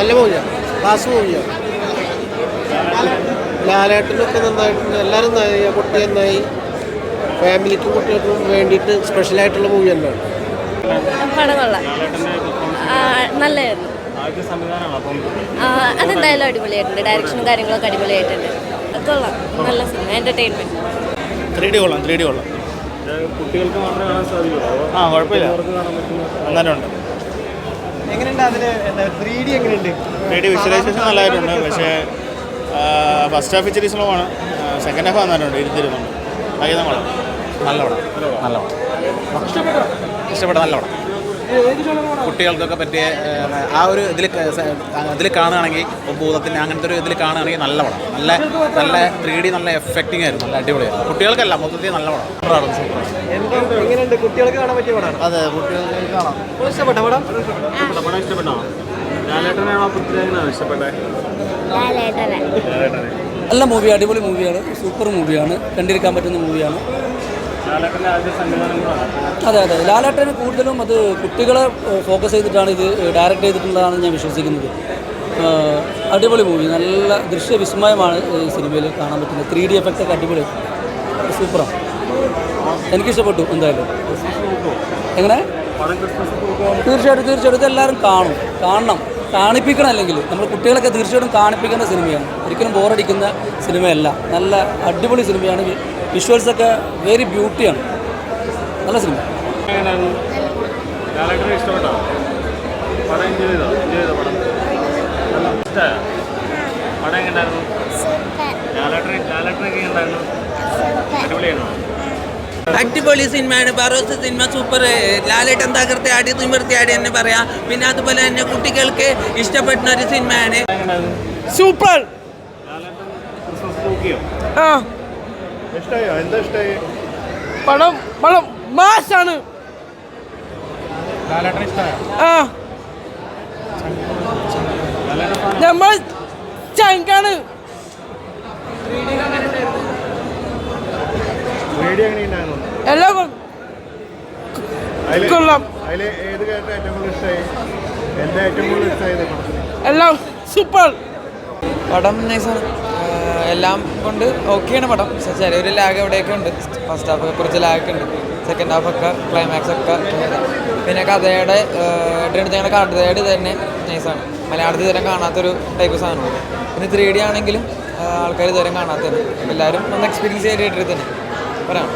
നല്ല മൂല്യം ക്ലാസ് മൂല്യം ലാലേട്ടനൊക്കെ നന്നായിട്ടുണ്ട്. എല്ലാവരും നന്നായി. കുട്ടി നന്നായി. ഫാമിലിക്കും കുട്ടികൾക്കും വേണ്ടിയിട്ട് സ്പെഷ്യലായിട്ടുള്ള മൂവി തന്നെയാണ്. പടം കൊള്ളാം ആ, നല്ലതായിരുന്നു അതെന്തായാലും അടിപൊളിയായിട്ടുണ്ട്. ഡയറക്ഷനും കാര്യങ്ങളൊക്കെ അടിപൊളിയായിട്ടുണ്ട്. കൊള്ളാം. നല്ല സിനിമ എന്റർടൈൻമെന്റ് ത്രീ ഡി കൊള്ളാം ത്രീ ഡി കൊള്ളാം. കുട്ടികൾക്ക് മാത്രമേ കാണാൻ സാധിക്കുള്ളൂ? ആ കുഴപ്പമില്ല. അവർക്ക് കാണാൻ പറ്റുന്ന നന്നായിട്ടുണ്ട്. എങ്ങനെയുണ്ട് അതിന് ത്രീ ഡി എങ്ങനെയുണ്ട്? ത്രീ ഡി വിഷ്വലൈസേഷൻ നല്ലതായിട്ടുണ്ട് പക്ഷേ ഫസ്റ്റ് ഹാഫ് ഇച്ചിരി സ്ലോ ആണ്. സെക്കൻഡ് ഹാഫ് നന്നായിട്ടുണ്ട് ഇരുത്തിരുന്നുണ്ട് വൈകുന്നേരം നല്ലവണ്ണം. നല്ല പടം നല്ല പടം ഇഷ്ടപ്പെട്ട നല്ല പടം കുട്ടികൾക്കൊക്കെ പറ്റിയ ആ ഒരു ഇതിൽ ഇതിൽ കാണുകയാണെങ്കിൽ ഭൂതത്തിന്റെ അങ്ങനത്തെ ഒരു ഇതിൽ കാണുകയാണെങ്കിൽ നല്ല പടം. നല്ല നല്ല ത്രീ ഡി നല്ല എഫക്റ്റിംഗ് ആയിരുന്നു. നല്ല അടിപൊളിയായിരുന്നു. കുട്ടികൾക്കല്ല മൊത്തത്തിൽ നല്ല പടം. സൂപ്പറാണ് സൂപ്പർ കുട്ടികൾക്ക് കാണാൻ പറ്റിയ പടമാണ്. അതെ കുട്ടികൾക്ക് കാണാം. ഇഷ്ടപ്പെട്ട പടം? ഇഷ്ടപ്പെട്ട? പടം ഇഷ്ടപ്പെട്ടോ? ലാലേട്ടനാണോ പൃഥ്വിരാജിനാണോ ഇഷ്ടപ്പെട്ടെ? ലാലേട്ടനെ. നല്ല മൂവി അടിപൊളി മൂവിയാണ് സൂപ്പർ മൂവിയാണ് കണ്ടിരിക്കാൻ പറ്റുന്ന മൂവിയാണ് അതെ അതെ. ലാലേട്ടന് കൂടുതലും അത് കുട്ടികളെ ഫോക്കസ് ചെയ്തിട്ടാണ് ഇത് ഡയറക്റ്റ് ചെയ്തിട്ടുള്ളതാണെന്ന് ഞാൻ വിശ്വസിക്കുന്നത്. അടിപൊളി മൂവി നല്ല ദൃശ്യവിസ്മയമാണ് ഈ സിനിമയിൽ കാണാൻ പറ്റുന്നത്. ത്രീ ഡി എഫക്റ്റ് ഒക്കെ അടിപൊളി. സൂപ്പറാണ് എനിക്കിഷ്ടപ്പെട്ടു എന്തായാലും. എങ്ങനെ? തീർച്ചയായിട്ടും തീർച്ചയായിട്ടും. എല്ലാവരും കാണും. കാണണം. കാണിപ്പിക്കണം അല്ലെങ്കിൽ. നമ്മൾ കുട്ടികളൊക്കെ തീർച്ചയായിട്ടും കാണിപ്പിക്കേണ്ട സിനിമയാണ്. ഒരിക്കലും ബോറടിക്കുന്ന സിനിമയല്ല. നല്ല അടിപൊളി സിനിമയാണ്. വിഷ്വൽസൊക്കെ വെരി ബ്യൂട്ടിയാണ് നല്ല സിനിമ അടിപൊളി സിനിമയാണ് ബറോസ് സിനിമ സൂപ്പർ ലാലേട്ടൻ തകർത്തി ആടി തിമിർത്തി ആടി എന്ന് പറയാം. പിന്നെ അതുപോലെ തന്നെ കുട്ടികൾക്ക് ഇഷ്ടപ്പെടുന്ന ഒരു സിനിമയാണ് സൂപ്പർ. ആ. ഇഷ്ടമായോ? എന്താ ഇഷ്ടമായി? പടം പടം മാസാണ് ലാലേട്ടൻ ഇഷ്ടമായോ? ആ. നമ്മൾ ചങ്കാണ്. എല്ലാം കൊള്ളാം. എല്ലാം സൂപ്പർ. പടം നൈസാണ് എല്ലാം കൊണ്ട് ഓക്കെയാണ് പടം. പക്ഷേ ചെറിയൊരു ലാഗ് എവിടെയൊക്കെ ഉണ്ട്. ഫസ്റ്റ് ഹാഫ് കുറച്ച് ലാഗ് ഉണ്ട്. സെക്കൻഡ് ഹാഫ് ഒക്കെ ക്ലൈമാക്സ് ഒക്കെ. പിന്നെ കഥയുടെ ഇട്ടിട്ട് ഞങ്ങളുടെ കഥയുടെ തന്നെ നൈസാണ് മലയാളത്തിൽ ഇതുവരെ കാണാത്തൊരു ടൈപ്പ് സാധനമാണ്. പിന്നെ ത്രീ ഡി ആണെങ്കിലും ആൾക്കാർ ഇതുവരെ കാണാത്തത് എല്ലാവരും ഒന്ന് എക്സ്പീരിയൻസ് ചെയ്തിട്ട് തന്നെ. പറയാം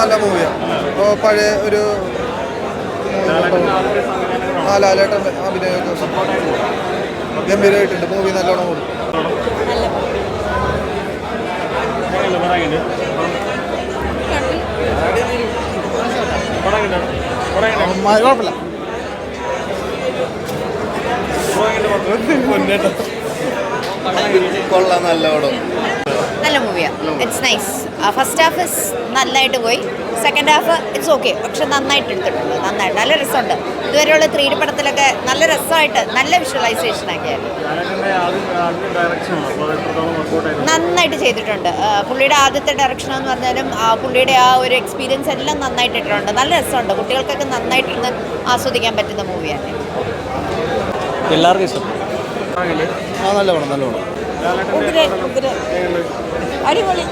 നല്ല മൂവിയാണ് ഇപ്പോൾ പഴയ ഒരു ആ ലാലേട്ടൻ അഭിനയമൊക്കെ ഗംഭീരമായിട്ടുണ്ട് മൂവി നല്ലോണം ഓടും. പടം എങ്ങനെയാണ് കുഴപ്പമില്ല. കൊള്ളാം നല്ല പടം നല്ല മൂവിയാ. ഇറ്റ്സ് നൈസ് ഫസ്റ്റ് ഹാഫ് നന്നായിട്ട് പോയി. സെക്കൻഡ് ഹാഫ് ഇറ്റ്സ് ഓക്കെ പക്ഷെ നന്നായിട്ട് എടുത്തിട്ടുണ്ട്. നന്നായിട്ട്. നല്ല രസമുണ്ട്. ഇതുവരെയുള്ള ത്രീ ഡി പടത്തിലൊക്കെ നല്ല രസമായിട്ട് നല്ല വിഷ്വലൈസേഷൻ വർക്കൗട്ട് നന്നായിട്ട് ചെയ്തിട്ടുണ്ട്. പുള്ളിയുടെ ആദ്യത്തെ ഡയറക്ഷൻ എന്ന് പറഞ്ഞാലും ആ, പുള്ളിയുടെ ആ ഒരു എക്സ്പീരിയൻസ് എല്ലാം നന്നായിട്ട് ഇട്ടിട്ടുണ്ട്. നല്ല രസമുണ്ട്. കുട്ടികൾക്കൊക്കെ നന്നായിട്ടിരുന്ന് ആസ്വദിക്കാൻ പറ്റുന്ന മൂവിയാണ് എല്ലാവർക്കും ഇഷ്ടം? ആ നല്ല പടം നല്ല പടം. അടിപൊളി.